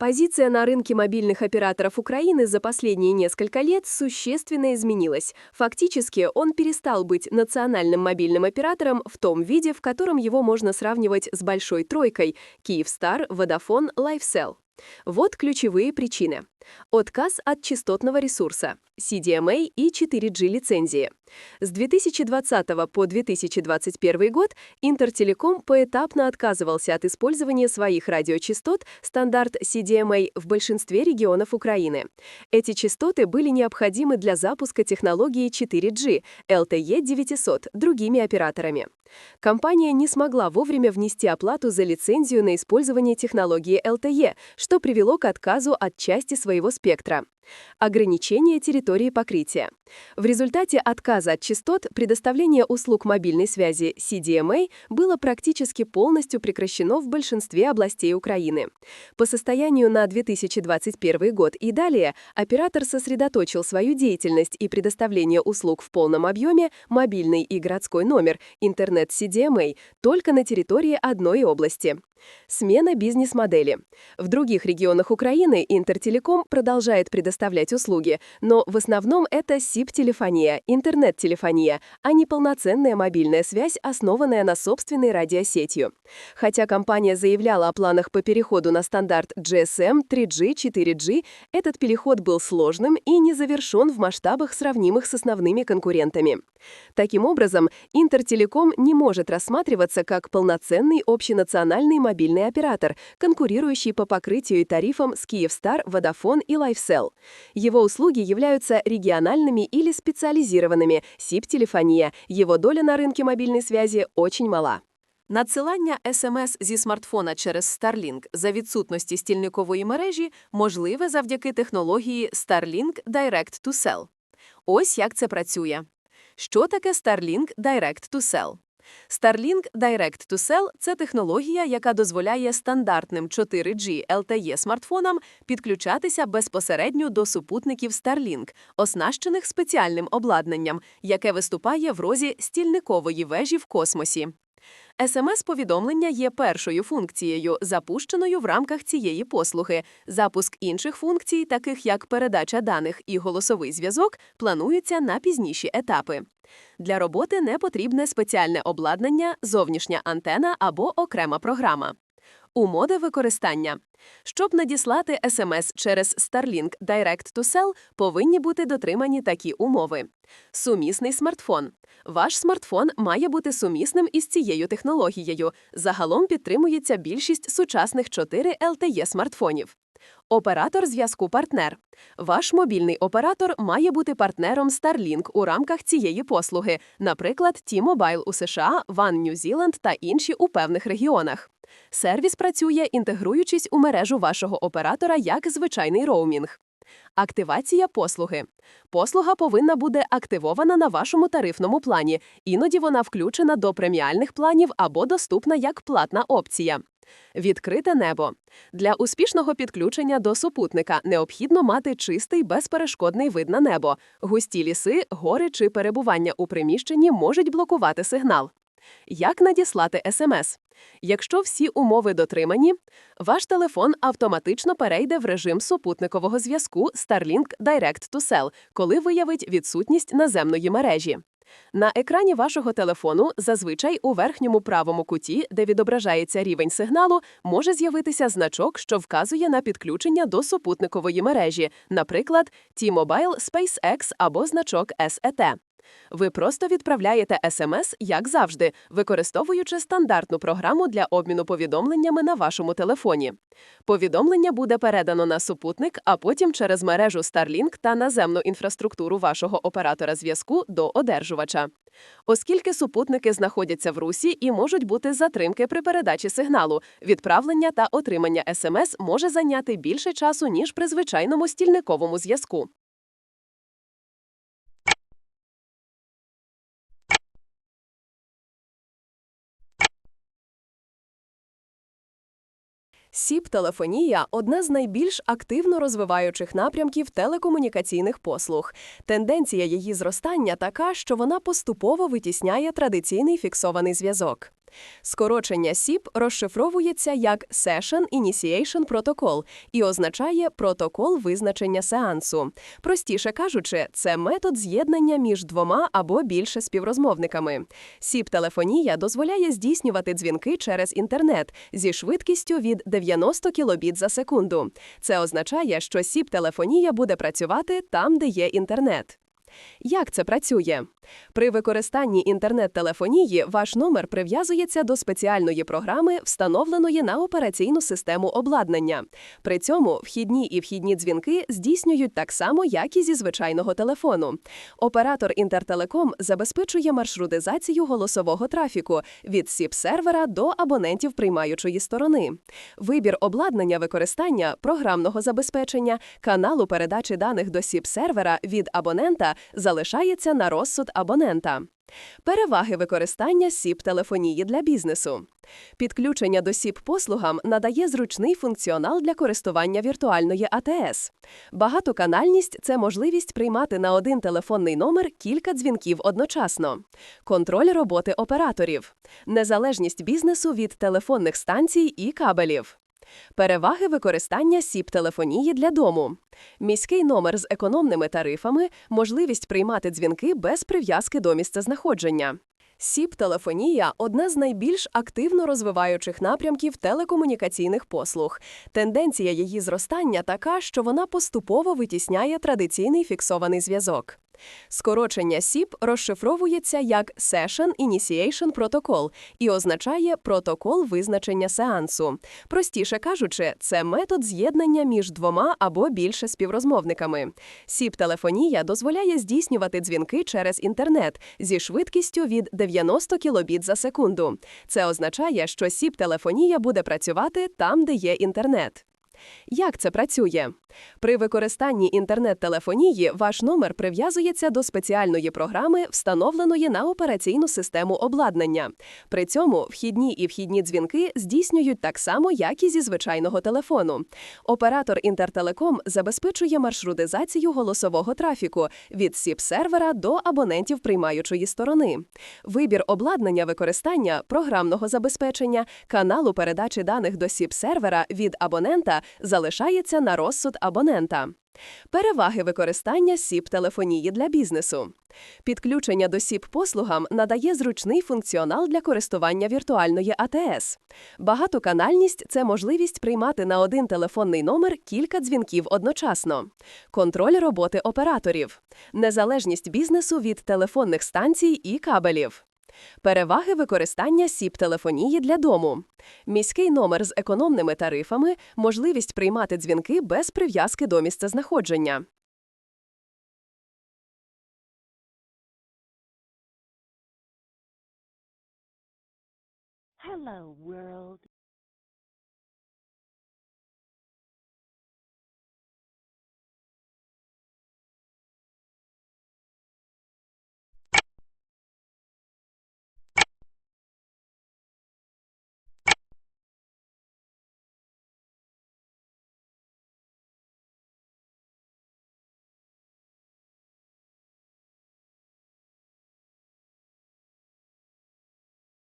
Позиция на рынке мобильных операторов Украины за последние несколько лет существенно изменилась. Фактически, он перестал быть национальным мобильным оператором в том виде, в котором его можно сравнивать с большой тройкой – Киевстар, Vodafone, LifeCell. Вот ключевые причины. Отказ от частотного ресурса, CDMA и 4G лицензии. С 2020 по 2021 год Интертелеком поэтапно отказывался от использования своих радиочастот стандарт CDMA в большинстве регионов Украины. Эти частоты были необходимы для запуска технологии 4G LTE 900 другими операторами. Компания не смогла вовремя внести оплату за лицензию на использование технологии LTE, что привело к отказу от части своего спектра. Ограничение территории покрытия. В результате отказа от частот предоставление услуг мобильной связи CDMA было практически полностью прекращено в большинстве областей Украины. По состоянию на 2021 год и далее оператор сосредоточил свою деятельность и предоставление услуг в полном объеме мобильный и городской номер интернет CDMA только на территории одной области. Смена бизнес-модели. В других регионах Украины Интертелеком продолжает предоставлять услуги, но в основном это SIP-телефония, интернет-телефония, а не полноценная мобильная связь, основанная на собственной радиосетью. Хотя компания заявляла о планах по переходу на стандарт GSM, 3G, 4G, этот переход был сложным и не завершен в масштабах, сравнимых с основными конкурентами. Таким образом, Интертелеком не может рассматриваться как полноценный общенациональный мобильный оператор, конкурирующий по покрытию и тарифам с Киевстар, Vodafone и LifeCell. Его услуги являются региональными или специализированными, СИП-телефония, его доля на рынке мобильной связи очень мала. Надсилання СМС зі смартфона через Starlink за відсутності стільникової мережі можливе завдяки технології Starlink Direct to Cell. Ось як це працює. Що таке Starlink Direct to Cell? Starlink Direct to Cell – це технологія, яка дозволяє стандартним 4G LTE смартфонам підключатися безпосередньо до супутників Starlink, оснащених спеціальним обладнанням, яке виступає в розі стільникової вежі в космосі. СМС-повідомлення є першою функцією, запущеною в рамках цієї послуги. Запуск інших функцій, таких як передача даних і голосовий зв'язок, планується на пізніші етапи. Для роботи не потрібне спеціальне обладнання, зовнішня антена або окрема програма. Умови використання. Щоб надіслати SMS через Starlink Direct to Cell, повинні бути дотримані такі умови. Сумісний смартфон. Ваш смартфон має бути сумісним із цією технологією. Загалом підтримується більшість сучасних 4 LTE смартфонів. Оператор зв'язку партнер. Ваш мобільний оператор має бути партнером Starlink у рамках цієї послуги, наприклад, T-Mobile у США, One New Zealand та інші у певних регіонах. Сервіс працює, інтегруючись у мережу вашого оператора як звичайний роумінг. Активація послуги. Послуга повинна бути активована на вашому тарифному плані, іноді вона включена до преміальних планів або доступна як платна опція. Відкрите небо. Для успішного підключення до супутника необхідно мати чистий безперешкодний вид на небо. Густі ліси, гори чи перебування у приміщенні можуть блокувати сигнал. Як надіслати смс? Якщо всі умови дотримані, ваш телефон автоматично перейде в режим супутникового зв'язку Starlink Direct to Cell, коли виявить відсутність наземної мережі. На екрані вашого телефону, зазвичай у верхньому правому куті, де відображається рівень сигналу, може з'явитися значок, що вказує на підключення до супутникової мережі, наприклад, T-Mobile, SpaceX або значок SET. Ви просто відправляєте смс, як завжди, використовуючи стандартну програму для обміну повідомленнями на вашому телефоні. Повідомлення буде передано на супутник, а потім через мережу Starlink та наземну інфраструктуру вашого оператора зв'язку до одержувача. Оскільки супутники знаходяться в русі і можуть бути затримки при передачі сигналу, відправлення та отримання смс може зайняти більше часу, ніж при звичайному стільниковому зв'язку. СІП-телефонія одна з найбільш активно розвиваючих напрямків телекомунікаційних послуг. Тенденція її зростання така, що вона поступово витісняє традиційний фіксований зв'язок. Скорочення SIP розшифровується як Session Initiation Protocol і означає протокол визначення сеансу. Простіше кажучи, це метод з'єднання між двома або більше співрозмовниками. SIP-телефонія дозволяє здійснювати дзвінки через інтернет зі швидкістю від 90 кілобіт за секунду. Це означає, що SIP-телефонія буде працювати там, де є інтернет. Як це працює? При використанні інтернет-телефонії ваш номер прив'язується до спеціальної програми, встановленої на операційну систему обладнання. При цьому вхідні і вхідні дзвінки здійснюють так само, як і зі звичайного телефону. Оператор Інтертелеком забезпечує маршрутизацію голосового трафіку від СІП-сервера до абонентів приймаючої сторони. Вибір обладнання використання, програмного забезпечення, каналу передачі даних до СІП-сервера від абонента залишається на розсуд абонента. Переваги використання СІП-телефонії для бізнесу. Підключення до СІП-послугам надає зручний функціонал для користування віртуальної АТС. Багатоканальність – це можливість приймати на один телефонний номер кілька дзвінків одночасно. Контроль роботи операторів. Незалежність бізнесу від телефонних станцій і кабелів. Переваги використання СІП-телефонії для дому. Міський номер з економними тарифами, можливість приймати дзвінки без прив'язки до місцезнаходження. СІП-телефонія – одна з найбільш активно розвиваючих напрямків телекомунікаційних послуг. Тенденція її зростання така, що вона поступово витісняє традиційний фіксований зв'язок. Скорочення SIP розшифровується як Session Initiation Protocol і означає протокол визначення сеансу. Простіше кажучи, це метод з'єднання між двома або більше співрозмовниками. SIP-телефонія дозволяє здійснювати дзвінки через інтернет зі швидкістю від 90 кілобіт за секунду. Це означає, що SIP-телефонія буде працювати там, де є інтернет. Як це працює? При використанні інтернет-телефонії ваш номер прив'язується до спеціальної програми, встановленої на операційну систему обладнання. При цьому вхідні і вхідні дзвінки здійснюють так само, як і зі звичайного телефону. Оператор Інтертелеком забезпечує маршрутизацію голосового трафіку від СІП-сервера до абонентів приймаючої сторони. Вибір обладнання використання, програмного забезпечення, каналу передачі даних до СІП-сервера від абонента залишається на розсуд абонента. Переваги використання СІП-телефонії для бізнесу. Підключення до СІП-послугам надає зручний функціонал для користування віртуальної АТС. Багатоканальність – це можливість приймати на один телефонний номер кілька дзвінків одночасно. Контроль роботи операторів. Незалежність бізнесу від телефонних станцій і кабелів. Переваги використання СІП-телефонії для дому. Міський номер з економними тарифами, можливість приймати дзвінки без прив'язки до місцезнаходження. Hello, world.